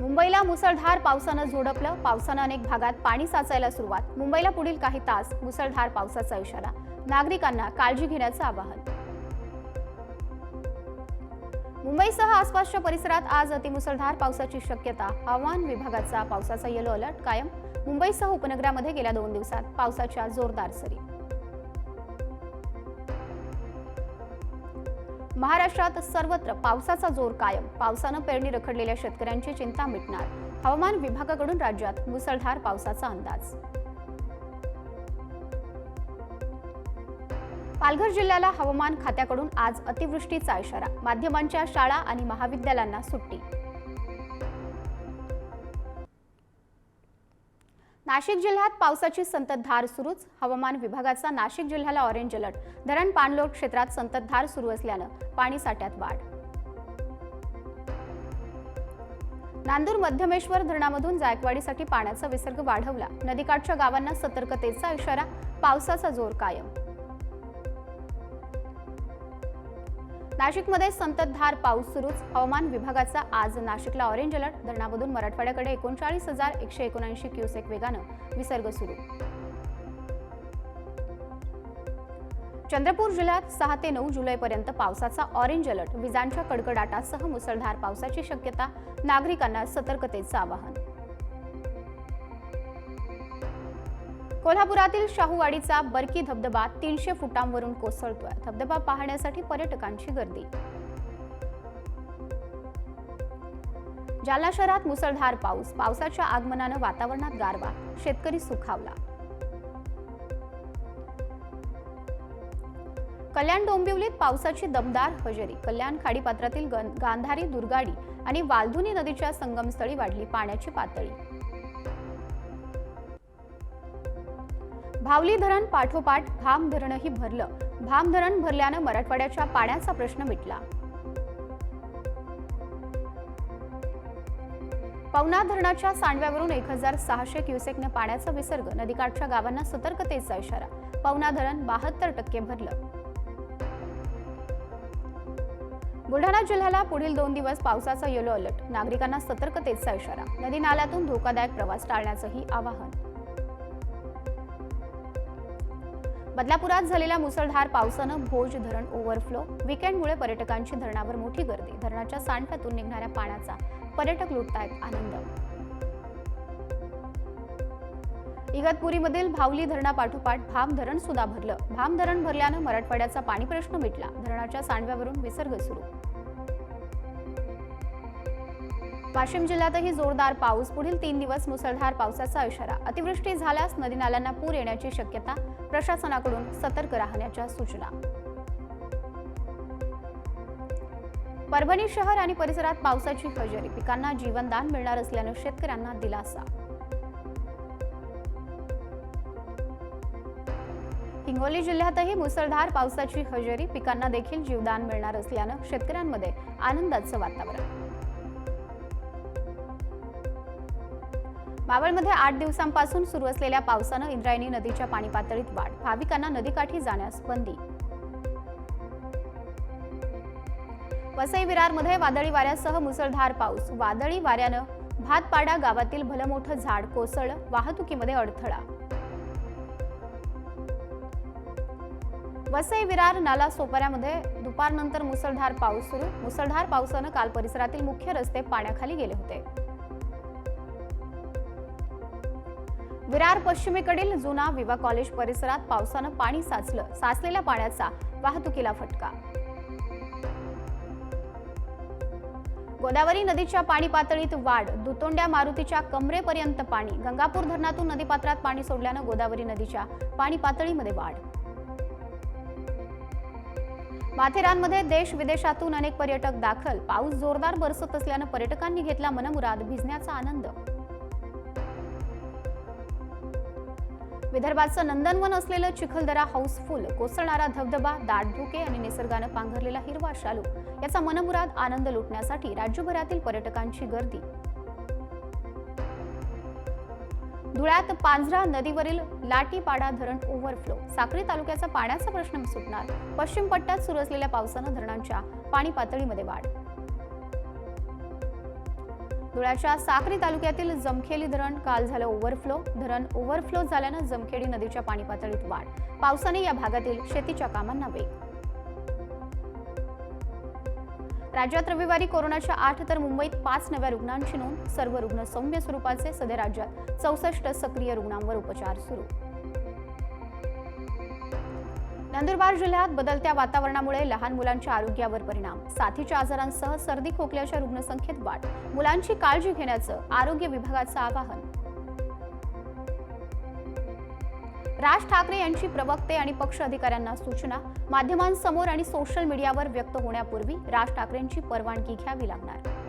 मुंबईला मुसळधार पावसानं झोडपलं. पावसानं अनेक भागात पाणी साचायला सुरुवात. मुंबईला पुढील काही तास मुसळधार पावसाचा इशारा. नागरिकांना काळजी घेण्याचं आवाहन. मुंबईसह आसपासच्या परिसरात आज अतिमुसळधार पावसाची शक्यता. हवामान विभागाचा पावसाचा येलो अलर्ट कायम. मुंबईसह उपनगरामध्ये गेल्या दोन दिवसात पावसाच्या जोरदार सरी. महाराष्ट्रात सर्वत्र पावसाचा जोर कायम. पावसानं पेरणी रखडलेल्या शेतकऱ्यांची चिंता मिटणार. हवामान विभागाकडून राज्यात मुसळधार पावसाचा अंदाज. पालघर जिल्ह्याला हवामान खात्याकडून आज अतिवृष्टीचा इशारा. माध्यमांच्या शाळा आणि महाविद्यालयांना सुट्टी. नाशिक जिल्ह्यात पावसाची संततधार सुरूच. हवामान विभागाचा नाशिक जिल्ह्याला ऑरेंज अलर्ट. धरण पाणलोट क्षेत्रात संततधार सुरू असल्यानं पाणी साठ्यात वाढ. नांदूर मध्यमेश्वर धरणामधून जायकवाडीसाठी पाण्याचा विसर्ग वाढवला. नदीकाठच्या गावांना सतर्कतेचा इशारा. पावसाचा जोर कायम. नाशिकमध्ये संततधार पाऊस सुरूच. हवामान विभागाचा आज नाशिकला ऑरेंज अलर्ट धरणामधून मराठवाड्याकडे एकोणचाळीस हजार एकशे एकोणऐंशी क्युसेक वेगानं विसर्ग सुरू. चंद्रपूर जिल्ह्यात सहा ते नऊ जुलैपर्यंत पावसाचा ऑरेंज अलर्ट विजांच्या कडकडाटासह मुसळधार पावसाची शक्यता. नागरिकांना सतर्कतेचं आवाहन. कोल्हापुरातील शाहूवाडीचा बरकी धबधबा तीनशे फुटांवरून कोसळतोय. धबधबा पाहण्यासाठी पर्यटकांची गर्दी. जालना शहरात मुसळधार पाऊस. पावसाच्या आगमनानं वातावरणात गारवा. शेतकरी सुखावला. कल्याण डोंबिवलीत पावसाची दमदार हजेरी. कल्याण खाडीपात्रातील गांधारी दुर्गाडी आणि वालधुनी नदीच्या संगमस्थळी वाढली पाण्याची पातळी. भावली धरण पाठोपाठ भाम धरणही भरलं. भाम धरण भरल्यानं मराठवाड्याच्या पाण्याचा प्रश्न मिटला. पवना धरणाच्या सांडव्यावरून एक हजार सहाशे क्युसेकनं पाण्याचा विसर्ग नदीकाठच्या गावांना सतर्कतेचा इशारा पवना धरण बहात्तर टक्के भरलं. बुलढाणा जिल्ह्याला पुढील दोन दिवस पावसाचा येलो अलर्ट नागरिकांना सतर्कतेचा इशारा नदी नाल्यातून धोकादायक प्रवास टाळण्याचंही आवाहन. बदलापुरात झालेल्या मुसळधार पावसानं भोज धरण ओव्हरफ्लो विकेंडमुळे पर्यटकांची धरणावर मोठी गर्दी. धरणाच्या सांडव्यातून निघणाऱ्या पाण्याचा पर्यटक लुटतायत आनंद. इगतपुरीमधील भावली धरणापाठोपाठ भाम धरण सुद्धा भरलं. भाम धरण भरल्यानं मराठवाड्याचा पाणी प्रश्न मिटला. धरणाच्या सांडव्यावरून विसर्ग सुरू. वाशिम जिल्ह्यातही जोरदार पाऊस. पुढील तीन दिवस मुसळधार पावसाचा इशारा. अतिवृष्टी झाल्यास नदी नाल्यांना पूर येण्याची शक्यता प्रशासनाकडून सतर्क राहण्याच्या सूचना. परभणी शहर आणि परिसरात पावसाची हजेरी. पिकांना जीवनदान मिळणार असल्यानं शेतकऱ्यांना दिलासा. हिंगोली जिल्ह्यातही मुसळधार पावसाची हजेरी. पिकांना देखील जीवदान मिळणार असल्यानं शेतकऱ्यांमध्ये आनंदाचं वातावरण. मावळमध्ये आठ दिवसांपासून सुरू असलेल्या पावसानं इंद्रायणी नदीच्या पाणी पातळीत वाढ. भाविकांना नदीकाठी जाण्यास बंदी. वसई विरारमध्ये वादळी वाऱ्यासह मुसळधार पाऊस. वादळी वाऱ्यानं भातपाडा गावातील भलमोठं झाड कोसळलं. वाहतुकीमध्ये अडथळा. वसई विरार नाला सोपाऱ्यामध्ये दुपारनंतर मुसळधार पाऊस सुरू. मुसळधार पावसानं काल परिसरातील मुख्य रस्ते पाण्याखाली गेले होते. विरार पश्चिमेकडील जुना विवा कॉलेज परिसरात पावसानं पाणी साचलं. साचलेल्या पाण्याचा वाहतुकीला फटका. गोदावरी नदीच्या पाणी पातळीत वाढ. दुतोंड्या मारुतीच्या कमरेपर्यंत पाणी. गंगापूर धरणातून नदीपात्रात पाणी सोडल्यानं गोदावरी नदीच्या पाणी पातळीमध्ये वाढ. माथेरानमध्ये देश विदेशातून अनेक पर्यटक दाखल. पाऊस जोरदार बरसत असल्यानं पर्यटकांनी घेतला मनमुराद. भिजण्याचा आनंद. विदर्भाचं नंदनवन असलेलं चिखलदरा हाऊसफुल कोसळणारा धबधबा दाट धुके आणि निसर्गानं पांघरलेला हिरवा शालू. याचा मनमुराद आनंद लुटण्यासाठी राज्यभरातील पर्यटकांची गर्दी. धुळ्यात पांझरा नदीवरील लाटीपाडा धरण ओव्हरफ्लो साक्री तालुक्याचा पाण्याचा प्रश्न सुटणार. पश्चिम पट्ट्यात सुरू असलेल्या पावसानं धरणांच्या पाणी पातळीमध्ये वाढ. धुळ्याच्या साक्री तालुक्यातील जमखेली धरण काल झालं ओव्हरफ्लो धरण ओव्हरफ्लो झाल्यानं जमखेडी नदीच्या पाणी पातळीत वाढ. पावसाने या भागातील शेतीच्या कामांना वेग. राज्यात रविवारी कोरोनाच्या आठ तर मुंबईत पाच नव्या रुग्णांची नोंद. सर्व रुग्ण सौम्य स्वरूपाचे. सध्या राज्यात चौसष्ट सक्रिय रुग्णांवर उपचार सुरू. नंदुरबार जिल्ह्यात बदलत्या वातावरणामुळे लहान मुलांच्या आरोग्यावर परिणाम. साथीच्या आजारांसह सर्दी खोकल्याच्या रुग्णसंख्येत वाढ. मुलांची काळजी घेण्याचं आरोग्य विभागाचं आवाहन. राज ठाकरे यांची प्रवक्ते आणि पक्ष अधिकाऱ्यांना सूचना. माध्यमांसमोर आणि सोशल मीडियावर व्यक्त होण्यापूर्वी राज ठाकरेंची परवानगी घ्यावी लागणार.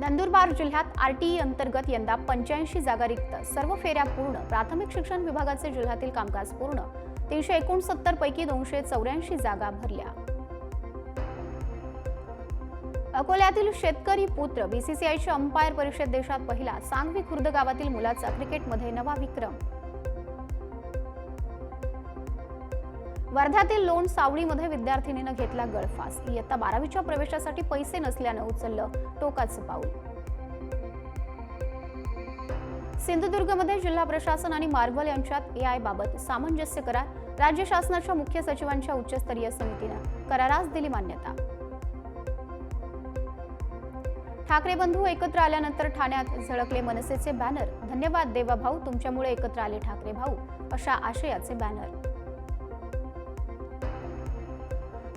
नंदुरबार जिल्ह्यात आरटीई अंतर्गत यंदा पंच्याऐंशी जागा रिक्त. सर्व फेऱ्या पूर्ण. प्राथमिक शिक्षण विभागाचे जिल्ह्यातील कामकाज पूर्ण. तीनशे एकोणसत्तर पैकी दोनशे चौऱ्याऐंशी जागा भरल्या. अकोल्यातील शेतकरी पुत्र बीसीसीआयची अंपायर परिषद देशात पहिला सांगवी खुर्द गावातील मुलाचा क्रिकेटमध्ये नवा विक्रम. वर्ध्यातील लोण सावळीमध्ये विद्यार्थिनीनं घेतला गळफास. इयत्ता बारावीच्या प्रवेशासाठी पैसे नसल्यानं उचललं टोकाचं पाऊल. सिंधुदुर्गमध्ये जिल्हा प्रशासन आणि मार्बल यांच्यात ए आयबाबत सामंजस्य करार. राज्य शासनाच्या मुख्य सचिवांच्या उच्चस्तरीय समितीनं करारास दिली मान्यता. ठाकरे बंधू एकत्र आल्यानंतर ठाण्यात झळकले मनसेचे बॅनर. धन्यवाद देवा भाऊ तुमच्यामुळे एकत्र आले ठाकरे भाऊ अशा आशयाचे बॅनर.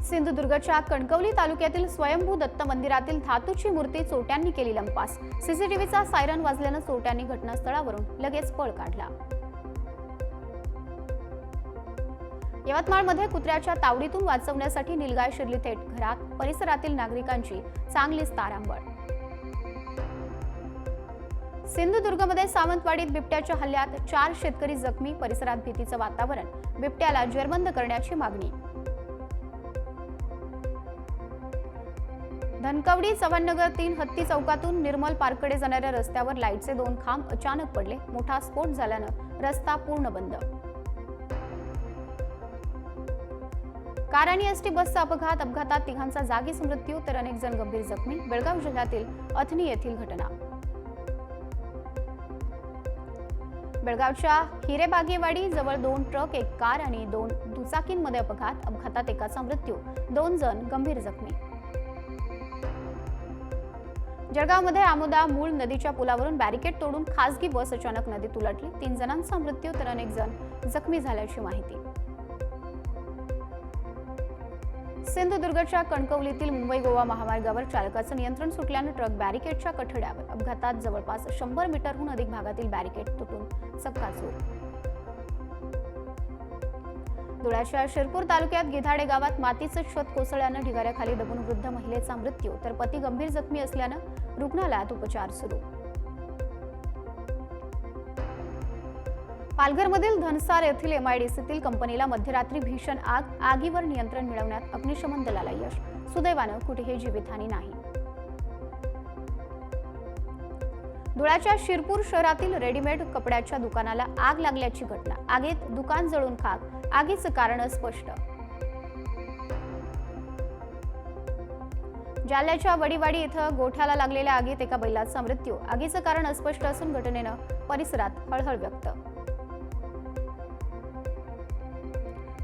सिंधुदुर्गच्या कणकवली तालुक्यातील स्वयंभू दत्त मंदिरातील धातूची मूर्ती चोट्यांनी केली लंपास. सीसीटीव्हीचा सायरन वाजल्यानं चोट्यांनी घटनास्थळावरून लगेच पळ काढला. यवतमाळमध्ये कुत्र्याच्या तावडीतून वाचवण्यासाठी निलगाय शिरली थेट घरात परिसरातील नागरिकांची चांगलीच तारांबळ. सिंधुदुर्गमध्ये सावंतवाडीत बिबट्याच्या हल्ल्यात चार शेतकरी जखमी परिसरात भीतीचं वातावरण बिबट्याला जेरबंद करण्याची मागणी. कणकवडी चव्हाणनगर तीन हत्ती चौकातून निर्मल पार्ककडे जाणाऱ्या रस्त्यावर लाईटचे दोन खांब अचानक पडले. मोठा स्फोट झाल्यानं रस्ता पूर्ण बंद. कार आणि एसटी बसचा अपघात अपघातात तिघांचा जागीच मृत्यू तर अनेक जण गंभीर जखमी. बेळगाव जिल्ह्यातील अथनी येथील घटना. बेळगावच्या हिरेबागेवाडी जवळ दोन ट्रक एक कार आणि दोन दुचाकींमध्ये अपघात. अपघातात एकाचा मृत्यू. दोन जण गंभीर जखमी. जळगावमध्ये आमोदा मूळ नदीच्या पुलावरून बॅरिकेड तोडून खासगी बस अचानक नदीत उलटली. तीन जणांचा मृत्यू तर अनेक जण जखमी झाल्याची माहिती. सिंधुदुर्गच्या कणकवलीतील मुंबई गोवा महामार्गावर चालकाचं नियंत्रण सुटल्यानं ट्रक बॅरिकेडच्या कठड्यावर अपघातात जवळपास शंभर मीटरहून अधिक भागातील बॅरिकेड तुटून चक्काचूर धुळ्याच्या शिरपूर तालुक्यात गिधाडे गावात मातीचं छत कोसळल्यानं ढिगाऱ्याखाली दबून वृद्ध महिलेचा मृत्यू तर पती गंभीर जखमी असल्यानं रुग्णालयात उपचार सुरू. पालघरमधील धनसार येथील एमआयडीसीतील कंपनीला मध्यरात्री भीषण आग आगीवर नियंत्रण मिळवण्यात अग्निशमन दलाला यश सुदैवानं कुठेही जीवितहानी नाही. धुळ्याच्या शिरपूर शहरातील रेडीमेड कपड्याच्या दुकानाला आग लागल्याची घटना. आगीत दुकान जळून खाक. आगीचं कारण स्पष्ट जालन्याच्या वडीवाडी इथं गोठ्याला लागलेल्या आगीत एका बैलाचा मृत्यू. आगीचं कारण अस्पष्ट असून घटनेनं परिसरात हळहळ व्यक्त.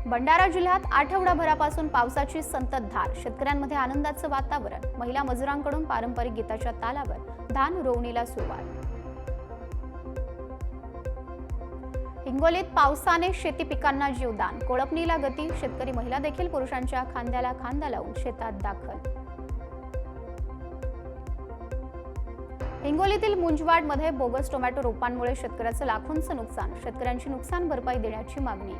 भंडारा जिल्ह्यात आठवडाभरापासून पावसाची संततधार. शेतकऱ्यांमध्ये आनंदाचं वातावरण. महिला मजुरांकडून पारंपरिक गीताच्या तालावर धान रोवणीला सुरुवात. हिंगोलीत पावसाने शेती पिकांना जीवदान. कोळपणीला गती. शेतकरी महिला देखील पुरुषांच्या खांद्याला खांदा लावून शेतात दाखल. हिंगोलीतील मुंजवाडमध्ये बोगस टोमॅटो रोपांमुळे शेतकऱ्याचं लाखोंचं नुकसान शेतकऱ्यांची नुकसान भरपाई देण्याची मागणी.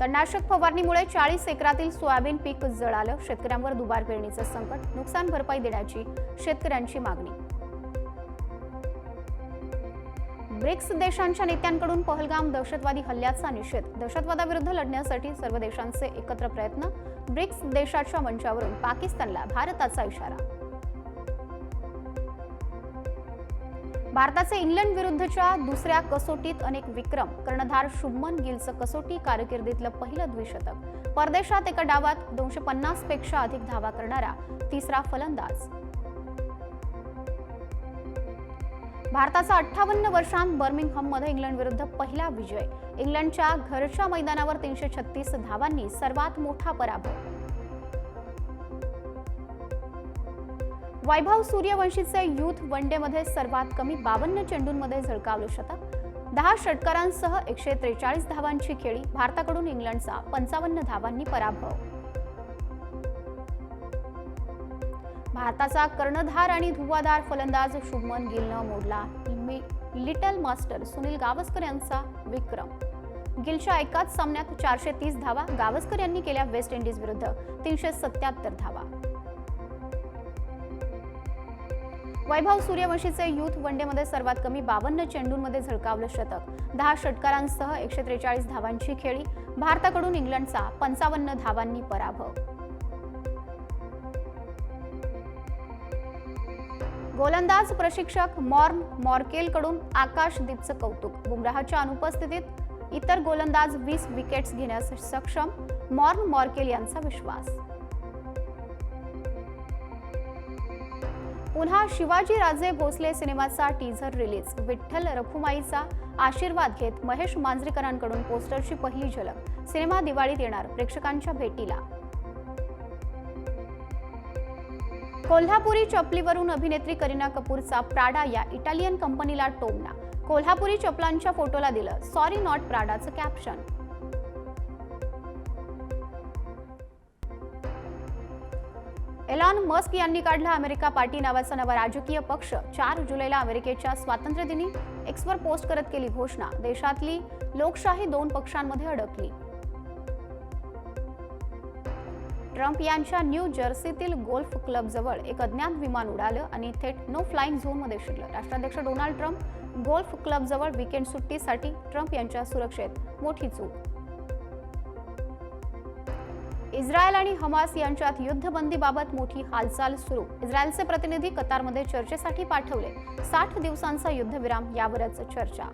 तणनाशक फवारणीमुळे चाळीस एकरातील सोयाबीन पीक जळालं शेतकऱ्यांवर दुबार पेरणीचं संकट नुकसान भरपाई देण्याची शेतकऱ्यांची मागणी. ब्रिक्स देशांच्या नेत्यांकडून पहलगाम दहशतवादी हल्ल्याचा निषेध. दहशतवादाविरुद्ध लढण्यासाठी सर्व देशांचे एकत्र प्रयत्न. ब्रिक्स देशाच्या मंचावरून पाकिस्तानला भारताचा इशारा. भारताचे इंग्लंड विरुद्धच्या दुसऱ्या कसोटीत अनेक विक्रम. कर्णधार शुभमन गिलचं कसोटी कारकिर्दीतलं पहिलं द्विशतक. परदेशात एका डावात दोनशे पन्नासपेक्षा अधिक धावा करणारा तिसरा फलंदाज. भारताचा अठ्ठावन्न वर्षांत बर्मिंगहम इंग्लंडविरुद्ध पहिला विजय. इंग्लंडच्या घरच्या मैदानावर तीनशे छत्तीस धावांनी सर्वात मोठा पराभव. वैभव सूर्यवंशीचे युथ वन डेमध्ये सर्वात कमी बावन्न चेंडूंमध्ये झळकावलं शतक. दहा षटकारांसह एकशे त्रेचाळीस धावांची खेळी भारताकडून इंग्लंडचा पंचावन्न धावांनी पराभव. भारताचा कर्णधार आणि धुवाधार फलंदाज शुभमन गिलनं मोडला लिटल मास्टर सुनील गावस्कर यांचा विक्रम. गिलच्या एकाच सामन्यात चारशे तीस धावा गावस्कर यांनी केल्या वेस्ट इंडिज विरुद्ध तीनशे सत्याहत्तर धावा. वैभव सूर्यवंशीचे युथ वनडेमध्ये सर्वात कमी बावन्न चेंडूंमध्ये झळकावलं शतक. दहा षटकारांसह एकशे त्रेचाळीस धावांची खेळी भारताकडून इंग्लंडचा पंचावन्न धावांनी पराभव. गोलंदाज प्रशिक्षक मॉर्न मॉर्केलकडून आकाशदीपचं कौतुक. बुमराहच्या अनुपस्थितीत इतर गोलंदाज वीस विकेट्स घेण्यास सक्षम मॉर्न मॉर्केल यांचा विश्वास. पुन्हा शिवाजी राजे भोसले सिनेमाचा टीझर रिलीज विठ्ठल रखुमाईचा आशीर्वाद घेत महेश मांजरेकरांकडून पोस्टरची पहिली झलक. सिनेमा दिवाळीत येणार. प्रेक्षकांच्या भेटीला. कोल्हापुरी चपलीवरून अभिनेत्री करीना कपूरचा प्राडा या इटालियन कंपनीला टोमना कोल्हापुरी चपलांच्या फोटोला दिलं सॉरी नॉट प्राडाचं कॅप्शन एलॉन मस्क यांनी काढला अमेरिका पार्टी नावाचा नवा राजकीय पक्ष. चार जुलैला अमेरिकेच्या स्वातंत्र्यदिनी एक्सवर पोस्ट करत केली घोषणा. देशातली लोकशाही दोन पक्षांमध्ये अडकली. ट्रम्प यांच्या न्यू जर्सीतील गोल्फ क्लबजवळ एक अज्ञात विमान उडालं आणि थेट नो फ्लाईंग झोनमध्ये शिरलं. राष्ट्राध्यक्ष डोनाल्ड ट्रम्प गोल्फ क्लबजवळ विकेंड सुट्टीसाठी ट्रम्प यांच्या सुरक्षेत मोठी चूक. इस्रायल आणि हमास यांच्यात युद्धबंदीबाबत मोठी हालचाल सुरू. इस्रायलचे प्रतिनिधी कतारमध्ये चर्चेसाठी पाठवले. साठ दिवसांचा युद्धविराम यावरच चर्चा.